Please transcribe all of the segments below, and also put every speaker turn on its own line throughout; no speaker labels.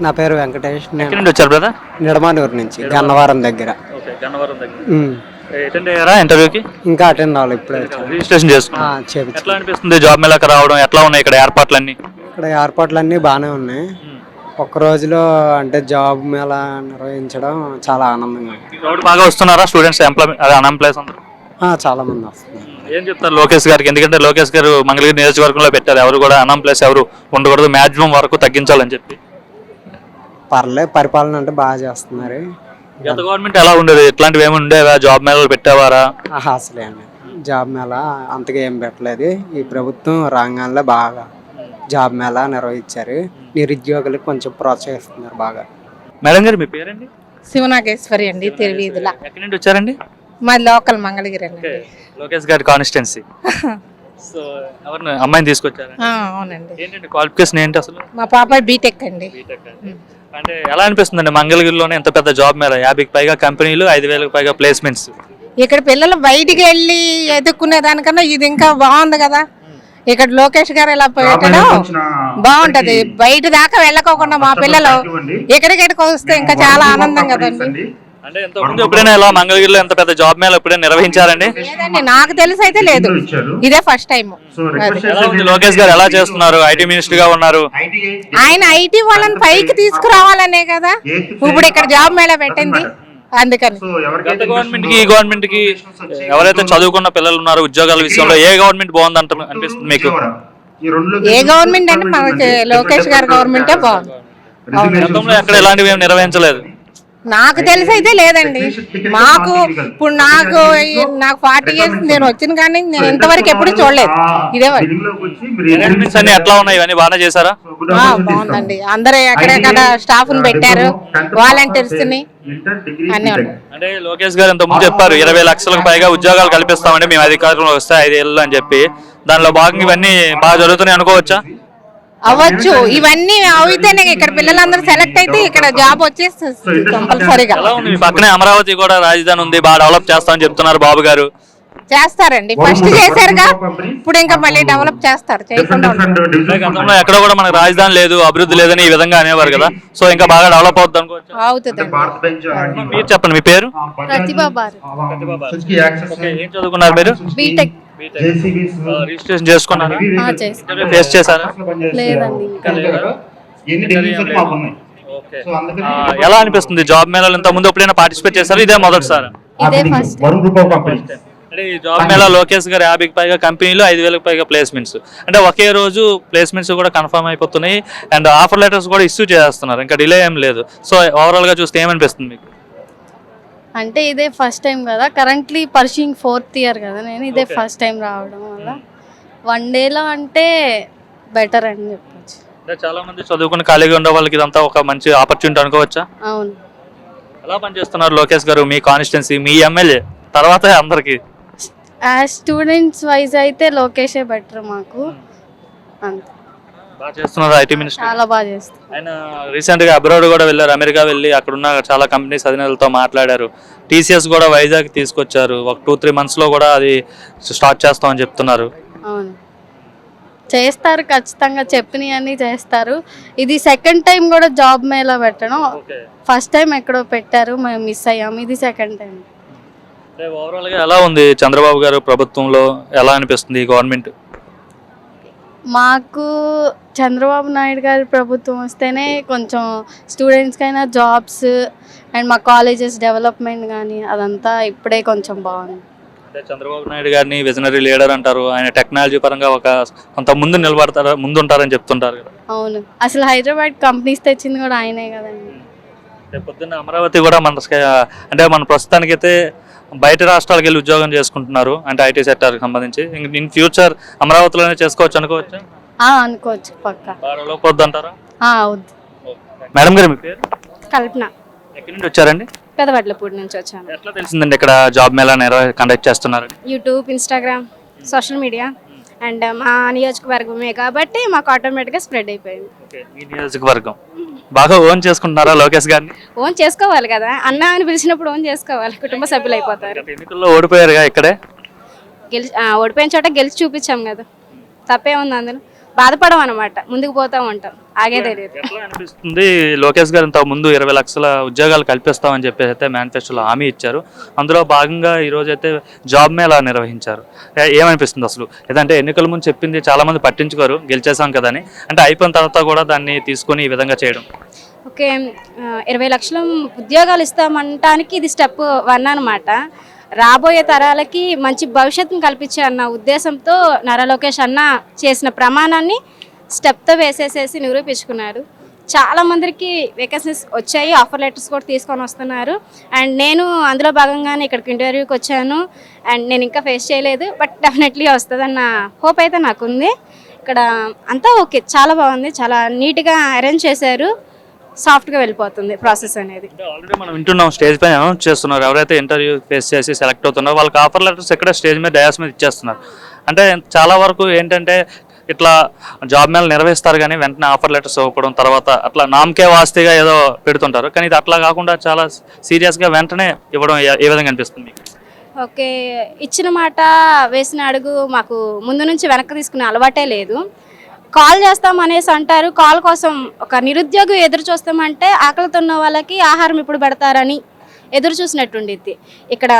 నా పేరు వెంకటేష్.
ఎక్కడి
నేను
నుండి వచ్చారు బ్రదర్
నిడమానూరు నుంచి గన్నవరం దగ్గర.
ఓకే గన్నవరం దగ్గర.
ఉమ్.
అటెండ్ అయ్యారా ఇంటర్వ్యూకి?
ఇంకా అటెండ్ అవ్వాలి ఇప్పుడే.
రిజిస్ట్రేషన్
చేపించు
ఎట్లా అనిపిస్తుంది జాబ్ మేళకి రావడం? ఎట్లా ఉన్నాయి ఇక్కడ ఏర్పాట్లన్నీ?
ఇక్కడ ఏర్పాట్లన్నీ బాగానే ఉన్నాయి. ఒక్క రోజులో అంటే జాబ్ మేళ నిర్వహించడం చాలా ఆనందంగా ఉంది.
క్రౌడ్ బాగా వస్తున్నారా? స్టూడెంట్స్ ఎంప్లాయ్మెంట్ అదే అన్ఎంప్లాయ్స్ అందరూ?
ఆ, చాలా మంది వస్తున్నారు.
ఏం చెప్తారు లోకేష్ గారికి? ఎందుకంటే లోకేష్ గారు మంగళగిరి నియోజకవర్గంలో పెట్టారు. ఎవరు కూడా అన్ఎంప్లాయ్స్ ఎవరు ఉండకూడదు. మాక్సిమం వరకు తగ్గించాలని చెప్పి.
పర్లే పరిపాలన అంటే బాగా చేస్తున్నారు.
గత గవర్నమెంట్ ఎలా ఉండేది? ఇట్లాంటివి ఏమి ఉండేవా? జాబ్ మేళలు పెట్టేవారా?
ఆహా, అసలే అండి. జాబ్ మేళ అంతగా ఏం పెట్టలేదు. ఈ ప్రభుత్వం రాగానే బాగా జాబ్ మేళ నిర్వహించారు. నిరుద్యోగులకు కొంచెం ప్రోత్సహిస్తున్నారు బాగా.
మేడం గారు మీ పేరండి?
శివనాగేశ్వరి అండి తిరువీధుల.
ఎక్కడి నుండి వచ్చారండి?
మా లోకల్ మంగళగిరి అండి.
లోకేష్ గారి కాన్స్టిట్యున్సీ. సో ఎవరిని అమ్మాయిని తీసుకొచ్చారా?
ఆ, అవునండి.
ఏంటండి క్వాలిఫికేషన్ ఏంటి అసలు?
మా పాప బీటెక్ అండి.
అంటే ఎలా అనిపిస్తుందండి? మంగళగిరిలోనే ఎంత పెద్ద జాబ్ మేళ యాభైకి పైగా కంపెనీలు ఐదు వేలకు పైగా ప్లేస్మెంట్స్
ఇక్కడ పిల్లలు బయటికి వెళ్ళి ఎదుక్కునే దానికన్నా ఇది ఇంకా బాగుంది కదా. ఇక్కడ లోకేష్ గారు ఇలా పెట్టడం బాగుంటది. బయట దాకా వెళ్ళకోకుండా మా పిల్లలు ఎక్కడికెక్కడికి వస్తే ఇంకా చాలా ఆనందం కదండి.
అంటే ఎంత ముందు ఎప్పుడైనా ఇలా మంగళగిరిలో ఎంత పెద్ద జాబ్ మేళ ఎప్పుడైనా నిర్వహించారండి?
లేదండి నాకు తెలిసి అయితే లేదు. ఇదే ఫస్ట్ టైం
ఎలా ఉంది లోకేష్ గారు? ఎలా చేస్తున్నారు? ఐటీ మినిస్టర్గా ఉన్నారు.
ఆయన ఐటీ వాళ్ళని పైకి తీసుకురావాలనే కదా. ఇప్పుడు ఇక్కడ జాబ్ మేళ పెట్టింది. అందుకని.
గత గవర్నమెంట్కి ఈ గవర్నమెంట్కి ఎవరైతే చదువుకున్న పిల్లలు ఉన్నారు ఉద్యోగాల విషయంలో ఏ గవర్నమెంట్ బాగుంది అంట అనిపిస్తుంది మీకు?
ఏ గవర్నమెంట్ అంటే మనకి లోకేష్ గారి గవర్నమెంటే బాగుంది.
గతంలో ఎక్కడ ఇలాంటివి ఏమి నిర్వహించలేదు.
నాకు తెలిసి అయితే లేదండి. మాకు ఇప్పుడు నాకు నాకు ఫార్టీ ఇయర్స్ నేను వచ్చిన కానీ నేను ఇంతవరకు ఎప్పుడు చూడలేదు. ఇదే
ఎట్లా ఉన్నాయి? ఇవన్నీ బాగానే చేశారా?
ఆ, బాగుందండి. అందరూ ఎక్కడెక్కడ స్టాఫ్ని పెట్టారు? వాలంటీర్స్ని అన్ని
అంటే లోకేష్ గారు ఇంత ముందు చెప్పారు ఇరవై లక్షలకు పైగా ఉద్యోగాలు కల్పిస్తామండి మేము అధికారంలో వస్తే ఐదేళ్ళు అని చెప్పి. దానిలో భాగంగా ఇవన్నీ బాగా జరుగుతున్నాయి అనుకోవచ్చా?
అవ్వచ్చు. ఇవన్నీ అయితేనే ఇక్కడ పిల్లలందరూ సెలెక్ట్ అయితే ఇక్కడ జాబ్ వచ్చేస్తుంది కంపల్సరీగా
పక్కనే అమరావతి కూడా రాజధాని ఉంది బాగా డెవలప్ చేస్తామని చెప్తున్నారు బాబు గారు.
చేస్తారండి. ఫస్ట్ చేశారుగా ఇప్పుడు ఇంకా మళ్ళీ డెవలప్ చేస్తారు. చేయకుండా
ఎక్కడ కూడా మనకు రాజధాని లేదు అభివృద్ధి లేదని ఈ విధంగా అనేవారు కదా. సో ఇంకా బాగా డెవలప్ అవుతుంది. అనుకోవచ్చు
అవుతుందండి
మీరు చెప్పండి మీ పేరు?
ప్రతిభా భారత్.
ఓకే, ఏం చదువుకున్నారు మీరు?
బీటెక్
రిజిస్ట్రేషన్ చేసుకున్నారు? ఫేస్ చేశారా?
లేదండి.
ఎలా అనిపిస్తుంది? జాబ్ మేళాలు ఇంత ముందు ఎప్పుడైనా పార్టిసిపేట్ చేశారు? ఇదే మొదటిసారి. అంటే ఈ జాబ్ మేళా లోకేష్ గారు యాభైకి పైగా కంపెనీలు ఐదు వేలకు పైగా ప్లేస్మెంట్స్ అంటే ఒకే రోజు ప్లేస్మెంట్స్ కూడా కన్ఫర్మ్ అయిపోతున్నాయి. అండ్ ఆఫర్ లెటర్స్ కూడా ఇష్యూ చేస్తున్నారు. ఇంకా డిలే ఏం లేదు. సో ఓవరాల్గా చూస్తే ఏమనిపిస్తుంది మీకు?
అంటే ఇదే ఫస్ట్ టైం కదా. కరెంట్లీ పర్షింగ్ ఫోర్త్ ఇయర్ కదా. నేను ఇదే ఫస్ట్ టైం రావడం వల్ల. వన్ డేలో అంటే బెటర్ అని చెప్పొచ్చు.
అంటే చాలా మంది చదువుకుని ఖాళీగా ఉండే వాళ్ళకి ఇదంతా ఒక మంచి ఆపర్చునిటీ అనుకోవచ్చా?
అవును.
ఎలా పనిచేస్తున్నారు లోకేష్ గారు? మీ కాన్స్టిట్యున్సీ మీ ఎమ్మెల్యే తర్వాత అందరికి.
యాజ్ స్టూడెంట్స్ వైజ్ అయితే లోకేషే బెటర్ మాకు. అంతే.
బాగా చేస్తున్నారు ఐటీ మినిస్టర్.
చాలా బాగా చేస్తాం.
ఆయన రీసెంట్గా అబ్రాడ్ కూడా వెళ్ళారు అమెరికా వెళ్ళి అక్కడ ఉన్న చాలా కంపెనీస్ అధినేతలతో మాట్లాడారు. టీసీఎస్ కూడా వైజాగ్ తీసుకొచ్చారు. ఒక టూ త్రీ మంత్స్లో కూడా అది స్టార్ట్ చేస్తామని చెప్తున్నారు.
అవును. చేస్తారు ఖచ్చితంగా చెప్పినవి అన్నీ చేస్తారు. ఇది సెకండ్ టైం కూడా జాబ్ మేళా పెట్టడం. ఫస్ట్ టైం ఎక్కడో పెట్టారు మేము మిస్ అయ్యాము. ఇది సెకండ్ టైం
అంటే ఓవరాల్గా ఎలా ఉంది చంద్రబాబు గారు ప్రభుత్వంలో? ఎలా అనిపిస్తుంది ఈ గవర్నమెంట్
మాకు చంద్రబాబు నాయుడు గారి ప్రభుత్వం వస్తేనే కొంచెం స్టూడెంట్స్కైనా జాబ్స్ అండ్ మా కాలేజెస్ డెవలప్మెంట్ కానీ అదంతా ఇప్పుడే కొంచెం బాగుంది.
అంటే చంద్రబాబు నాయుడు గారిని విజనరీ లీడర్ అంటారు. ఆయన టెక్నాలజీ పరంగా ఒక కొంత ముందు నిలబడతారు ముందు ఉంటారని చెప్తుంటారు కదా.
అవును. అసలు హైదరాబాద్ కంపెనీస్ తెచ్చింది కూడా ఆయనే కదండి.
పొద్దున్న అమరావతి కూడా మన అంటే మన ప్రస్తుతానికైతే బయట రాష్ట్రాలకు వెళ్ళి ఉద్యోగం చేసుకుంటున్నారు అంటే ఐటీ సెక్టార్కి సంబంధించి. ఇన్ ఫ్యూచర్ అమరావతిలోనే చేసుకోవచ్చు అనుకోవచ్చు?
అనుకోవచ్చు పక్క.
అంటారా? మేడం గారు మీ పేరు?
కల్పన.
ఎక్కడి నుండి వచ్చారండి?
పెదవడ్లపూడి నుంచి వచ్చాను.
ఎట్లా తెలిసిందండి ఇక్కడ జాబ్ మేళా కండక్ట్ చేస్తున్నారు
YouTube Instagram social media. And మా నియోజకవర్గమే కాబట్టి మాకు ఆటోమేటిక్గా స్ప్రెడ్ అయిపోయింది.
నియోజకవర్గం. బాగా ఓన్ చేసుకుంటున్నారా లోకేష్ గారిని?
ఓన్ చేసుకోవాలి కదా. అన్న అని పిలిచినప్పుడు ఓన్ చేసుకోవాలి. కుటుంబ సభ్యులు అయిపోతారు.
గత ఎన్నికల్లో ఓడిపోయారుగా ఇక్కడే?
గెలిచి ఆ, ఓడిపోయిన చోట గెలిచి చూపించాం కదా. తప్పే ఉంది అందులో. బాధపడం అనమాట ముందుకు పోతూ ఉంటాం లేదు
ఎట్లా అనిపిస్తుంది? లోకేష్ గారు ఇంత ముందు ఇరవై లక్షల ఉద్యోగాలు కల్పిస్తామని చెప్పేసి అయితే మేనిఫెస్టోలో హామీ ఇచ్చారు. అందులో భాగంగా ఈ రోజు అయితే జాబ్ మేళా నిర్వహించారు. ఏమనిపిస్తుంది అసలు? ఏదంటే ఎన్నికల ముందు చెప్పింది చాలా మంది పట్టించుకోరు గెలిచేసాం కదా అని. అంటే అయిపోయిన తర్వాత కూడా దాన్ని తీసుకొని ఈ విధంగా చేయడం.
ఓకే ఇరవై లక్షల ఉద్యోగాలు ఇస్తామంటానికి ఇది స్టెప్ వన్ అనమాట రాబోయే తరాలకి మంచి భవిష్యత్తును కల్పించే అన్న ఉద్దేశంతో నరలోకేష్ అన్న చేసిన ప్రమాణాన్ని స్టెప్తో వేసేసేసి నిరూపించుకున్నారు. చాలా మందికి వేకెన్సీస్ వచ్చాయి ఆఫర్ లెటర్స్ కూడా తీసుకొని వస్తున్నారు. అండ్ నేను అందులో భాగంగానే ఇక్కడికి ఇంటర్వ్యూకి వచ్చాను. అండ్ నేను ఇంకా ఫేస్ చేయలేదు బట్ డెఫినెట్లీ వస్తుందన్న హోప్ అయితే నాకుంది. ఇక్కడ అంతా ఓకే చాలా బాగుంది చాలా నీట్గా అరేంజ్ చేశారు. సాఫ్ట్గా వెళ్ళిపోతుంది ప్రాసెస్ అనేది.
ఆల్రెడీ మనం వింటున్నాం స్టేజ్ పైన అనౌన్స్ చేస్తున్నారు. ఎవరైతే ఇంటర్వ్యూ ఫేస్ చేసి సెలెక్ట్ అవుతున్నారో వాళ్ళకి ఆఫర్ లెటర్స్ ఎక్కడ స్టేజ్ మీద డయాస్ మీద ఇచ్చేస్తున్నారు. అంటే చాలా వరకు ఏంటంటే ఇట్లా జాబ్ మేళ నిర్వహిస్తారు కానీ వెంటనే ఆఫర్ లెటర్స్ ఇవ్వడం తర్వాత అట్లా నామకే వాస్తేగా ఏదో పెడుతుంటారు. కానీ ఇది అట్లా కాకుండా చాలా సీరియస్గా వెంటనే ఇవ్వడం ఏ- విధంగా అనిపిస్తుంది
ఓకే ఇచ్చిన మాట వేసిన అడుగు మాకు ముందు నుంచి వెనక్కి తీసుకునే అలవాటే లేదు. కాల్ చేస్తాం అనేసి అంటారు. కాల్ కోసం ఒక నిరుద్యోగి ఎదురు చూస్తామంటే ఆకలితో ఉన్న వాళ్ళకి ఆహారం ఇప్పుడు పెడతారని ఎదురు చూసినట్టుండిద్ది. ఇక్కడ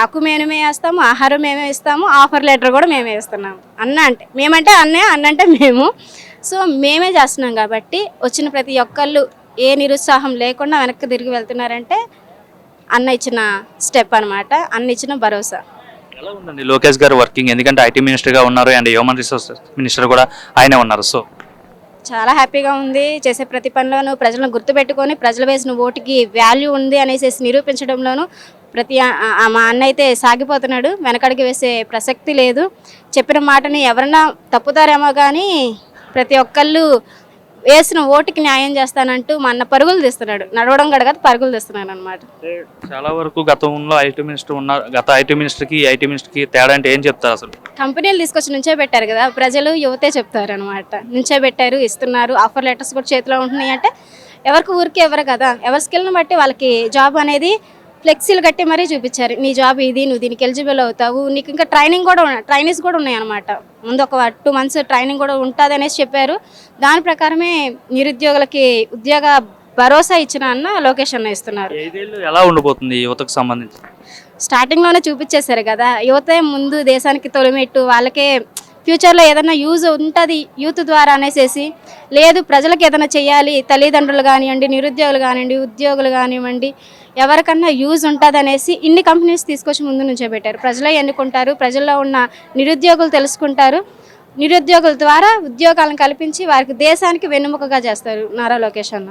ఆకు మేనమే వేస్తాము ఆహారం మేమే ఇస్తాము ఆఫర్ లెటర్ కూడా మేమే ఇస్తున్నాము అన్న అంటే మేమంటే అన్నే అన్న అంటే మేము. సో మేమే చేస్తున్నాం కాబట్టి వచ్చిన ప్రతి ఒక్కళ్ళు ఏ నిరుత్సాహం లేకుండా వెనక్కి తిరిగి వెళ్తున్నారంటే అన్న ఇచ్చిన స్టెప్ అన్నమాట అన్న ఇచ్చిన భరోసా.
ఎలా ఉందండి? లోకేష్ గారు వర్కింగ్ ఎందుకంటే ఐటీ మినిస్టర్గా ఉన్నారు అండ్ హ్యూమన్ రిసోర్సెస్ మినిస్టర్ కూడా ఆయనే ఉన్నారు. సో
చాలా హ్యాపీగా ఉంది. చేసే ప్రతి పనిలోనూ ప్రజలను గుర్తుపెట్టుకొని ప్రజలు వేసిన ఓటుకి వాల్యూ ఉంది అనేసి నిరూపించడంలోనూ ప్రతి మా అన్న అయితే సాగిపోతున్నాడు. వెనకడికి వేసే ప్రసక్తి లేదు. చెప్పిన మాటని ఎవరన్నా తప్పుతారేమో కానీ ప్రతి ఒక్కళ్ళు వేసిన ఓటుకి న్యాయం చేస్తానంటూ మా అన్న పరుగులు తీస్తున్నాడు. నడవడం కూడా కాదు పరుగులు తీస్తున్నాడు అనమాట
చాలా వరకు గతంలో ఐటీ మినిస్టర్ ఉన్నారు గత ఐటీ మినిస్టర్కి ఐటీ మినిస్టర్కి తేడా అంటే ఏం చెప్తారు అసలు?
కంపెనీలు తీసుకొచ్చి నుంచే పెట్టారు కదా ప్రజలు యువతే చెప్తారు అనమాట నుంచే పెట్టారు ఇస్తున్నారు ఆఫర్ లెటర్స్ కూడా చేతిలో ఉంటున్నాయి అంటే ఎవరికి ఊరికి ఎవరు కదా ఎవరి స్కిల్ని బట్టి వాళ్ళకి జాబ్ అనేది ఫ్లెక్సీలు కట్టి మరీ చూపించారు. నీ జాబ్ ఇది నువ్వు దీనికి ఎలిజిబుల్ అవుతావు. నీకు ఇంకా ట్రైనింగ్ కూడా ట్రైనింగ్స్ కూడా ఉన్నాయి అనమాట ముందు ఒక టూ మంత్స్ ట్రైనింగ్ కూడా ఉంటుంది అనేసి చెప్పారు. దాని ప్రకారమే నిరుద్యోగులకి ఉద్యోగ భరోసా ఇచ్చిన అన్న లోకేష్ అన్న ఇస్తున్నారు.
ఎలా ఉండిపోతుంది యువతకు సంబంధించి?
స్టార్టింగ్లోనే చూపించేశారు కదా. యువతే ముందు దేశానికి తొలిమెట్టు వాళ్ళకే ఫ్యూచర్లో ఏదైనా యూజ్ ఉంటుంది యూత్ ద్వారా అనేసేసి లేదు ప్రజలకు ఏదైనా చేయాలి తల్లిదండ్రులు కానివ్వండి నిరుద్యోగులు కానివ్వండి ఉద్యోగులు కానివ్వండి ఎవరికన్నా యూజ్ ఉంటుంది అనేసి ఇన్ని కంపెనీస్ తీసుకొచ్చి ముందు నుంచే పెట్టారు. ప్రజలే ఎన్నుకుంటారు ప్రజల్లో ఉన్న నిరుద్యోగులు తెలుసుకుంటారు. నిరుద్యోగుల ద్వారా ఉద్యోగాలను కల్పించి వారికి దేశానికి వెన్నుముకగా చేస్తారు. నారా లోకేష్ అన్న.